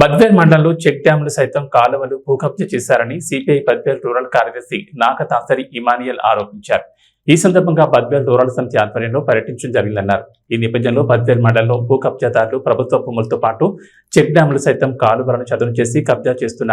బద్వేల్ మండలంలో చెక్ డ్యాంలు సైతం కాలువలు భూకబ్జ చేశారని సిపిఐ బద్వేల్ రూరల్ కార్యదర్శి నాగతాసరి ఇమానియల్ ఆరోపించారు. ఈ సందర్భంగా బద్వేల్ రూరల్ సమితి ఆధ్వర్యంలో పర్యటించడం జరిగిందన్నారు. ఈ నేపథ్యంలో బద్వేల్ మండలంలో భూ కబ్జాదారులు ప్రభుత్వ భూములతో పాటు చెక్ డ్యాంలు సైతం కాలువలను చదును చేసి కబ్జా చేస్తున్న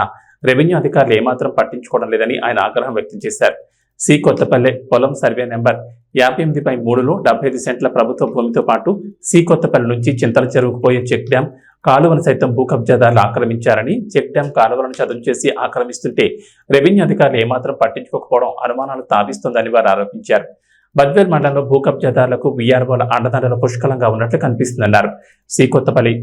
రెవెన్యూ అధికారులు ఏమాత్రం పట్టించుకోవడం లేదని ఆయన ఆగ్రహం వ్యక్తం చేశారు. సి కొత్తపల్లె పొలం సర్వే నెంబర్ యాభై ఎనిమిది బై మూడులో డెబ్బై ఐదు సెంట్ల ప్రభుత్వ భూమితో పాటు సి కొత్తపల్లి నుంచి చింతల చెరువుకు పోయే చెక్ డ్యాం కాలువను సైతం భూ కబ్జాదారులు ఆక్రమించారని చెక్ డ్యాం కాలువలను చదును చేసి ఆక్రమిస్తుంటే రెవెన్యూ అధికారులు ఏమాత్రం పట్టించుకోకపోవడం అనుమానాలు తావిస్తోందని వారు ఆరోపించారు. బద్వేల్ మండలంలో భూ కబ్జాదారులకు వీఆర్ఓల అండదండలు పుష్కలంగా ఉన్నట్లు కనిపిస్తుందన్నారు. శ్రీకొత్తపల్లి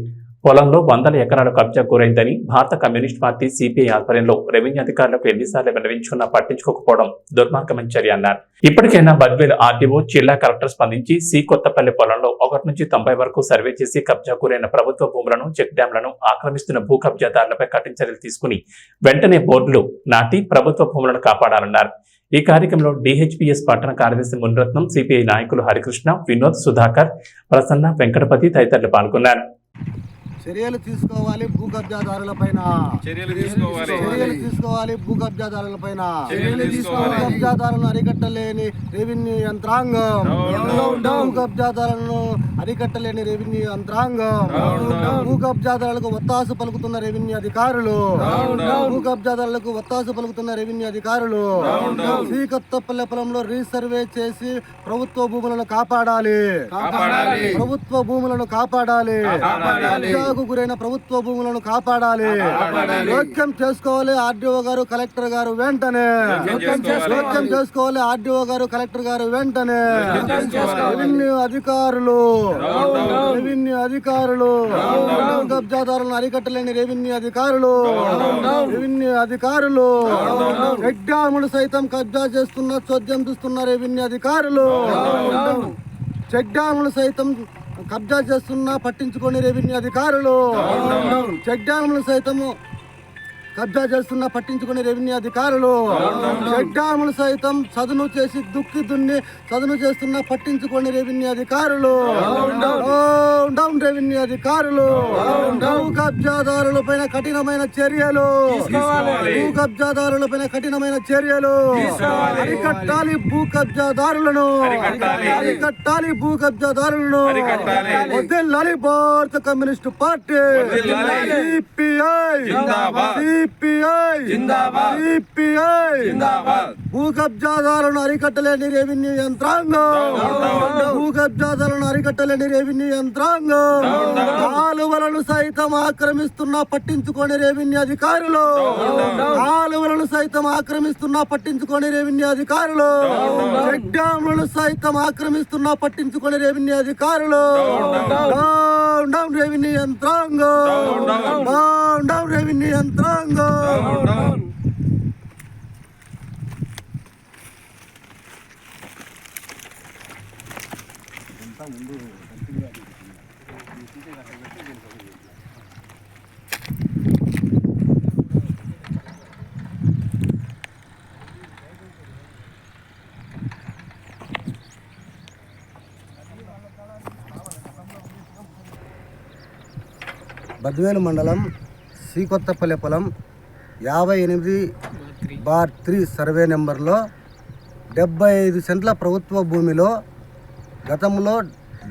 పొలంలో వందల ఎకరాల కబ్జా గురైందని భారత కమ్యూనిస్ట్ పార్టీ సిపిఐ ఆధ్వర్యంలో రెవెన్యూ అధికారులకు ఎన్నిసార్లు వినవించుకున్నా పట్టించుకోకపోవడం దుర్మార్గమని చర్య అన్నారు. ఇప్పటికైనా బద్వేల్ ఆర్డీఓ జిల్లా కలెక్టర్ స్పందించి సి కొత్తపల్లి పొలంలో ఒకటి నుంచి తొంభై వరకు సర్వే చేసి కబ్జా గురైన ప్రభుత్వ భూములను చెక్ డ్యాంలను ఆక్రమిస్తున్న భూ కబ్జాదారులపై కఠిన చర్యలు తీసుకుని వెంటనే బోర్డులు నాటి ప్రభుత్వ భూములను కాపాడాలన్నారు. ఈ కార్యక్రమంలో డిహెచ్పిఎస్ పట్టణ కార్యదర్శి మున్రత్నం సిపిఐ నాయకులు హరికృష్ణ వినోద్ సుధాకర్ ప్రసన్న వెంకటపతి తదితరులు పాల్గొన్నారు. చర్యలు తీసుకోవాలి భూ కబ్జాదారుల పైన. చర్యలు తీసుకోవాలి. చర్యలు తీసుకోవాలి భూ కబ్జాదారుల పైన. చర్యలు తీసుకోవాలి. కబ్జాదారులను అరికట్టలేని రెవెన్యూ యంత్రాంగం. డౌన్, భూ కబ్జాదారులను అరికట్టలేని రెవెన్యూ యంత్రాంగం. భూ కబ్జాదారులకు ఒత్తాసు పలుకుతున్న రెవెన్యూ అధికారులు. భూ కబ్జాదారులకు ఒత్తాసు పలుకుతున్న రెవెన్యూ అధికారులు. శ్రీకొత్తపల్లె పొలంలో రీసర్వే చేసి ప్రభుత్వ భూములను కాపాడాలి. ప్రభుత్వ భూములను కాపాడాలి. కబ్జాకు గురైన ప్రభుత్వ భూములను కాపాడాలి. జోక్యం చేసుకోవాలి ఆర్డీఓ గారు కలెక్టర్ గారు వెంటనే. జోక్యం చేసుకోవాలి. ఆర్డీఓ గారు కలెక్టర్ గారు వెంటనే. రెవెన్యూ అధికారులు. రెవెన్యూ అధికారులు. కబ్జాదారులను అరికట్టలేని రెవెన్యూ అధికారులు. రెవెన్యూ అధికారులు. డ్యాములు సైతం కబ్జా చేస్తున్న చోద్యం చూస్తున్న రెవెన్యూ అధికారులు. చెక్ డ్యాములు సైతం కబ్జా చేస్తున్నా పట్టించుకొని రెవెన్యూ అధికారులు. చెక్ డ్యాములు సైతము కబ్జా చేస్తున్నా పట్టించుకునే రెవెన్యూ అధికారులు. చెక్ డ్యాములు సైతం చదును చేసి దుక్కి దున్ని చదును చేస్తున్నా పట్టించుకొని రెవెన్యూ అధికారులు. డౌన్ రెవెన్యూ అధికారులు. భూ కబ్జాదారుల పైన కఠినమైన చర్యలు. భూ కబ్జాదారుల పైన కఠినమైన చర్యలు. అరికట్టాలి భూ కబ్జాదారులను. అరికట్టాలి. భూ కబ్జాదారులను. వదిలాలి భారత కమ్యూనిస్ట్ పార్టీ. సిపిఐ. సిపిఐ జిందాబాద్. సిపిఐ జిందాబాద్. భూ కబ్జాదారులను అరికట్టలేని రెవెన్యూ యంత్రాంగం. భూ కబ్జాదారులను అరికట్టలేని రెవెన్యూ యంత్రాంగం. కాలువలను సైతం ఆక్రమిస్తున్నా పట్టించుకొని రెవెన్యూ అధికారులు. కాలువలను సైతం ఆక్రమిస్తున్నా పట్టించుకొని రెవెన్యూ అధికారులు. చెక్ డ్యాములను సైతం ఆక్రమిస్తున్నా పట్టించుకొని రెవెన్యూ అధికారులు. డౌన్ డౌన్ రెవెన్యూ యంత్రాంగం డౌన్ డౌన్ రెవెన్యూ యంత్రాంగం బద్వేలు మండలం శ్రీకొత్తపల్లి పొలం యాభై ఎనిమిది బార్ త్రీ సర్వే నెంబర్లో డెబ్బై ఐదు సెంట్ల ప్రభుత్వ భూమిలో గతంలో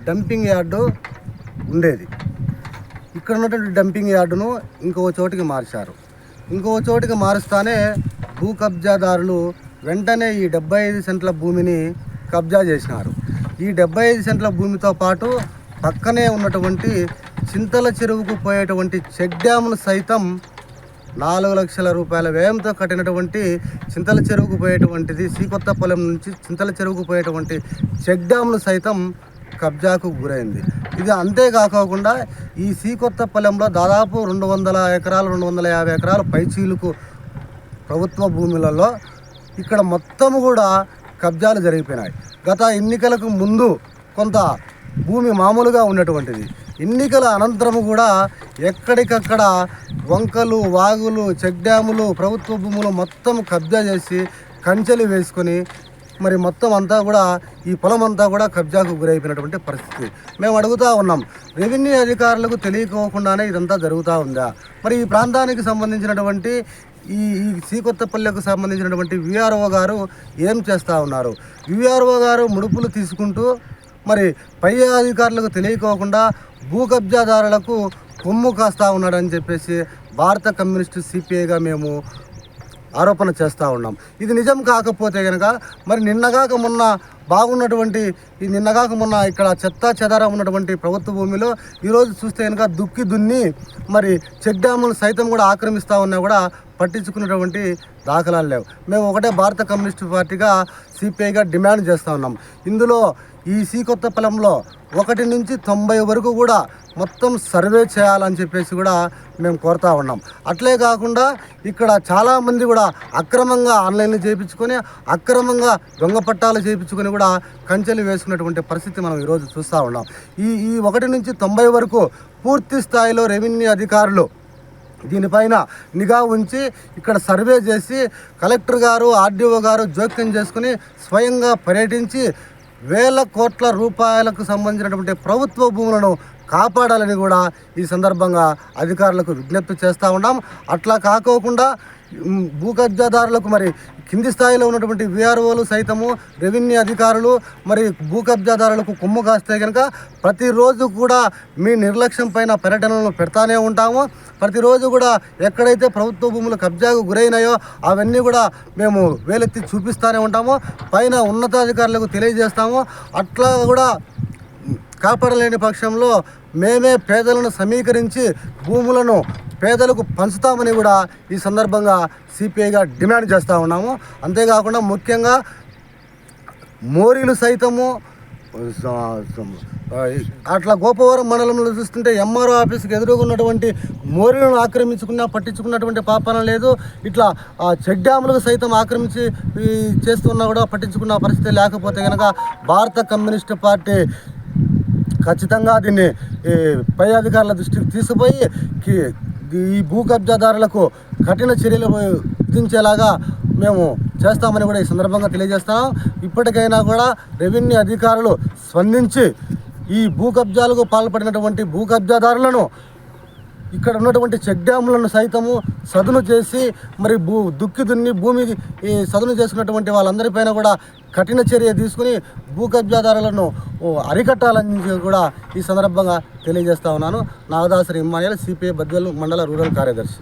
డంపింగ్ యార్డు ఉండేది. ఇక్కడ ఉన్నటువంటి డంపింగ్ యార్డును ఇంకో చోటికి మార్చారు. ఇంకో చోటికి మారుస్తానే భూ కబ్జాదారులు వెంటనే ఈ డెబ్బై ఐదు సెంట్ల భూమిని కబ్జా చేసినారు. ఈ డెబ్బై ఐదు సెంట్ల భూమితో పాటు పక్కనే ఉన్నటువంటి చింతల చెరువుకు పోయేటువంటి చెక్ డ్యామ్ను సైతం నాలుగు లక్షల రూపాయల వ్యయంతో కట్టినటువంటి చింతల చెరువుకు పోయేటువంటిది శ్రీకొత్తపల్లెం నుంచి చింతల చెరువుకు పోయేటువంటి చెక్ డ్యామ్ను సైతం కబ్జాకు గురైంది. ఇది అంతేకాకుండా ఈ శ్రీకొత్తపల్లెంలో దాదాపు రెండు వందల ఎకరాలు రెండు వందల యాభై ఎకరాలు పైచీలకు ప్రభుత్వ భూములలో ఇక్కడ మొత్తం కూడా కబ్జాలు జరిగిపోయినాయి. గత ఎన్నికలకు ముందు కొంత భూమి మామూలుగా ఉన్నటువంటిది. ఎన్నికల అనంతరం కూడా ఎక్కడికక్కడ వంకలు వాగులు చెక్ డ్యాములు ప్రభుత్వ భూములు మొత్తం కబ్జా చేసి కంచెలు వేసుకొని మరి మొత్తం అంతా కూడా ఈ పొలం అంతా కూడా కబ్జాకు గురైపోయినటువంటి పరిస్థితి. మేము అడుగుతా ఉన్నాం. రెవెన్యూ అధికారులకు తెలియకోకుండానే ఇదంతా జరుగుతూ ఉందా? మరి ఈ ప్రాంతానికి సంబంధించినటువంటి ఈ ఈ శ్రీకొత్తపల్లెకు సంబంధించినటువంటి విఆర్ఓ గారు ఏం చేస్తూ ఉన్నారు? విఆర్ఓ గారు ముడుపులు తీసుకుంటూ మరి పై అధికారులకు తెలియకోకుండా భూ కబ్జాదారులకు కొమ్ము కాస్తా ఉన్నాడని చెప్పేసి భారత కమ్యూనిస్టు సిపిఐగా మేము ఆరోపణ చేస్తూ ఉన్నాం. ఇది నిజం కాకపోతే కనుక మరి నిన్నగాక మొన్న బాగున్నటువంటి ఈ నిన్నగాక మొన్న ఇక్కడ చెత్త చెదారం ఉన్నటువంటి ప్రభుత్వ భూమిలో ఈరోజు చూస్తే కనుక దుక్కి దున్ని మరి చెక్ డ్యాములు సైతం కూడా ఆక్రమిస్తూ ఉన్నా కూడా పట్టించుకున్నటువంటి దాఖలాలు లేవు. మేము ఒకటే భారత కమ్యూనిస్టు పార్టీగా సిపిఐగా డిమాండ్ చేస్తూ ఉన్నాం. ఇందులో ఈ సి కొత్త పొలంలో ఒకటి నుంచి తొంభై వరకు కూడా మొత్తం సర్వే చేయాలని చెప్పేసి కూడా మేము కోరుతా ఉన్నాం. అట్లే కాకుండా ఇక్కడ చాలామంది కూడా అక్రమంగా ఆన్లైన్లో చేయించుకొని అక్రమంగా దొంగ పట్టాలు చేయించుకొని కూడా కంచెలు వేసుకున్నటువంటి పరిస్థితి మనం ఈరోజు చూస్తూ ఉన్నాం. ఈ ఈ ఒకటి నుంచి తొంభై వరకు పూర్తి స్థాయిలో రెవెన్యూ అధికారులు దీనిపైన నిఘా ఉంచి ఇక్కడ సర్వే చేసి కలెక్టర్ గారు ఆర్డీఓ గారు జోక్యం చేసుకుని స్వయంగా పర్యటించి వేల కోట్ల రూపాయలకు సంబంధించినటువంటి ప్రభుత్వ భూములను కాపాడాలని కూడా ఈ సందర్భంగా అధికారులకు విజ్ఞప్తి చేస్తూ ఉన్నాం. అట్లా కాకోకుండా భూ కబ్జాదారులకు మరి కింది స్థాయిలో ఉన్నటువంటి విఆర్ఓలు సైతము రెవెన్యూ అధికారులు మరి భూ కబ్జాదారులకు కొమ్ము కాస్తే కనుక ప్రతిరోజు కూడా మీ నిర్లక్ష్యం పైన పర్యటనలు పెడతానే ఉంటాము. ప్రతిరోజు కూడా ఎక్కడైతే ప్రభుత్వ భూములు కబ్జాకు గురైనాయో అవన్నీ కూడా మేము వేలెత్తి చూపిస్తూనే ఉంటాము. పైన ఉన్నతాధికారులకు తెలియజేస్తాము. అట్లా కూడా కాపాడలేని పక్షంలో మేమే పేదలను సమీకరించి భూములను పేదలకు పంచుతామని కూడా ఈ సందర్భంగా సిపిఐగా డిమాండ్ చేస్తూ ఉన్నాము. అంతేకాకుండా ముఖ్యంగా మోరీలు సైతము అట్లా గోపవరం మండలంలో చూస్తుంటే ఎంఆర్ఓ ఆఫీస్కి ఎదురుగా ఉన్నటువంటి మోరీలను ఆక్రమించుకున్న పట్టించుకున్నటువంటి పాపన లేదు. ఇట్లా ఆ చెక్ డ్యాములకు సైతం ఆక్రమించి చేస్తున్నా కూడా పట్టించుకున్న పరిస్థితి లేకపోతే కనుక భారత కమ్యూనిస్ట్ పార్టీ ఖచ్చితంగా దీన్ని ఈ పై అధికారుల దృష్టికి తీసుకుపోయి కి- ఈ భూ కబ్జాదారులకు కఠిన చర్యలు విధించేలాగా మేము చేస్తామని కూడా ఈ సందర్భంగా తెలియజేస్తున్నాం. ఇప్పటికైనా కూడా రెవెన్యూ అధికారులు స్పందించి ఈ భూ కబ్జాలకు పాల్పడినటువంటి భూ కబ్జాదారులను ఇక్కడ ఉన్నటువంటి చెక్ డ్యాములను సైతము సదును చేసి మరి భూ దుక్కి దున్ని భూమి ఈ సదును చేసుకున్నటువంటి వాళ్ళందరిపైన కూడా కఠిన చర్య తీసుకుని భూ కబ్జాదారులను అరికట్టాలని కూడా ఈ సందర్భంగా తెలియజేస్తా ఉన్నాను. నాగదాసరి ఇమ్మానియల్ సిపిఐ బద్వేలు మండల రూరల్ కార్యదర్శి.